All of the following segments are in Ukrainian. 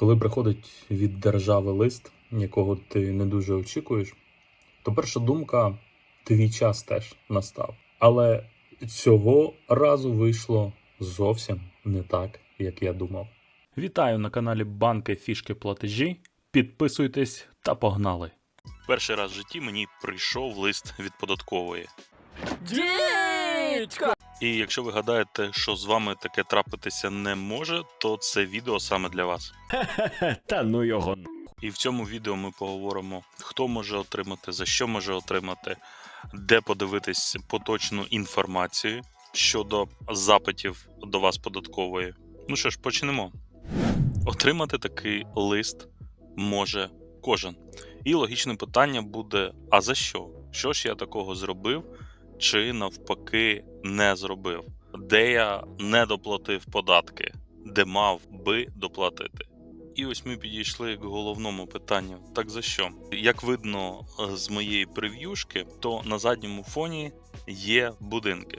Коли приходить від держави лист, якого ти не дуже очікуєш, то перша думка твій час теж настав. Але цього разу вийшло зовсім не так, як я думав. Вітаю на каналі Банки Фішки Платежі. Підписуйтесь та погнали. Перший раз в житті мені прийшов лист від податкової. Дідько! І якщо ви гадаєте, що з вами таке трапитися не може, то це відео саме для вас. Та ну його. І в цьому відео ми поговоримо, хто може отримати, за що може отримати, де подивитись поточну інформацію щодо запитів до вас податкової. Ну що ж, почнемо. Отримати такий лист може кожен. І логічне питання буде: а за що? Що ж я такого зробив, чи навпаки не зробив? Де я не доплатив податки, де мав би доплатити? І ось ми підійшли к головному питанню. Так за що? Як видно е, з моєї прев'юшки, то на задньому фоні є будинки.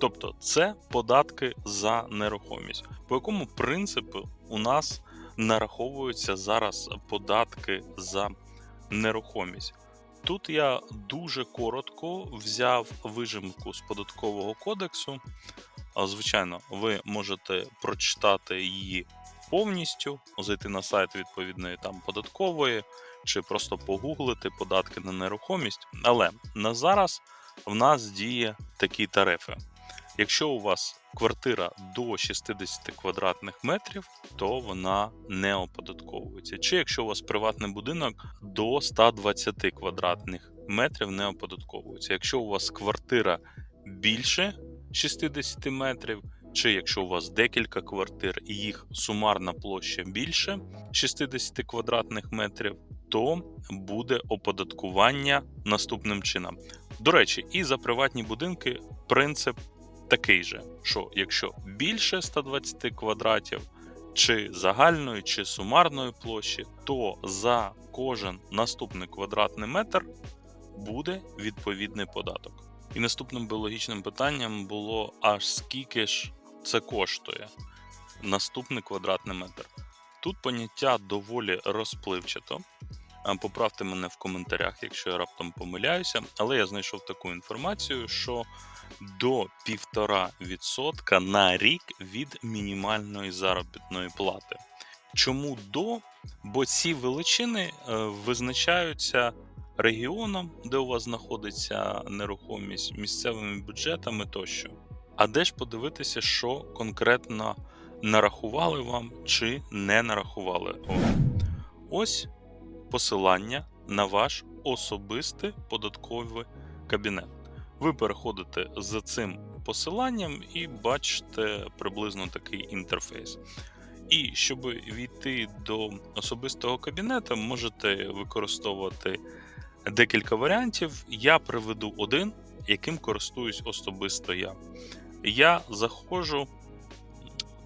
Тобто це податки за нерухомість. По якому принципу у нас нараховуються зараз податки за нерухомість? Тут я дуже коротко взяв вижимку з податкового кодексу. Звичайно, ви можете прочитати її повністю, зайти на сайт відповідної там податкової, чи просто погуглити податки на нерухомість. Але на зараз в нас діє такі тарифи. Якщо у вас квартира до 60 квадратних метрів, то вона не оподатковується. Чи якщо у вас приватний будинок до 120 квадратних метрів не оподатковується. Якщо у вас квартира більше 60 метрів, чи якщо у вас декілька квартир і їх сумарна площа більше 60 квадратних метрів, то буде оподаткування наступним чином. До речі, і за приватні будинки принцип такий же: що якщо більше 120 квадратів, чи загальної, чи сумарної площі, то за кожен наступний квадратний метр буде відповідний податок. І наступним біологічним питанням було: аж скільки ж це коштує наступний квадратний метр. Тут поняття доволі розпливчато. Поправте мене в коментарях, якщо я раптом помиляюся, але я знайшов таку інформацію, що до 1,5% на рік від мінімальної заробітної плати. Чому до? Бо ці величини е, визначаються регіоном, де у вас знаходиться нерухомість, місцевими бюджетами тощо. А де ж подивитися, що конкретно нарахували вам чи не нарахували вам? Ось посилання на ваш особистий податковий кабінет. Ви переходите за цим посиланням і бачите приблизно такий інтерфейс. І щоб війти до особистого кабінету, можете використовувати декілька варіантів. Я приведу один, яким користуюсь особисто я. Я заходжу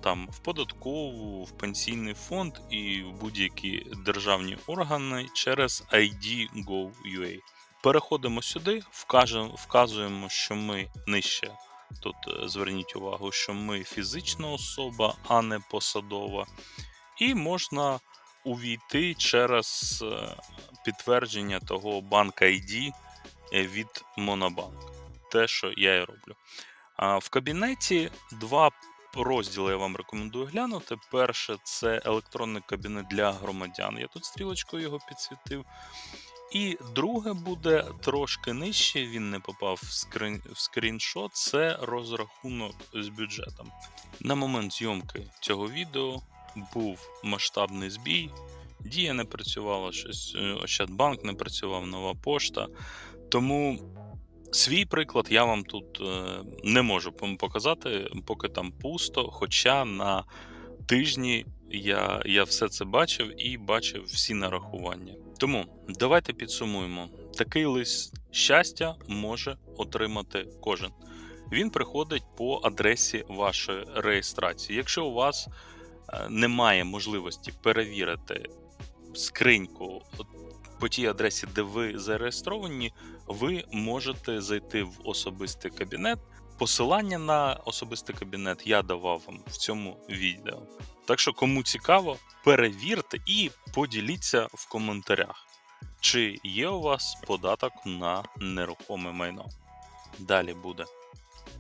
там в податкову, в пенсійний фонд і в будь-які державні органи через ID.gov.ua. Переходимо сюди, вкажемо, вказуємо, що ми нижче. Тут е, зверніть увагу, що ми фізична особа, а не посадова. І можна увійти через е, підтвердження того банк ID від Монобанк. Те, що я і роблю. В кабінеті два розділи я вам рекомендую глянути. Перше це електронний кабінет для громадян. Я тут стрілочкою його підсвітив. І друге буде трошки нижче, він не попав в, скрин... в скріншот. Це розрахунок з бюджетом. На момент зйомки цього відео був масштабний збій. Дія не працювала, щось е, Ощадбанк не працював, нова пошта. Тому свій приклад я вам тут е, не можу показати, поки там пусто. Хоча на тижні я, я все це бачив і бачив всі нарахування. Тому давайте підсумуємо: такий лист щастя може отримати кожен. Він приходить по адресі вашої реєстрації. Якщо у вас е, немає можливості перевірити скриньку по тій адресі, де ви зареєстровані, ви можете зайти в особистий кабінет. Посилання на особистий кабінет я давав вам в цьому відео. Так що, кому цікаво, перевірте і поділіться в коментарях, чи є у вас податок на нерухоме майно. Далі буде.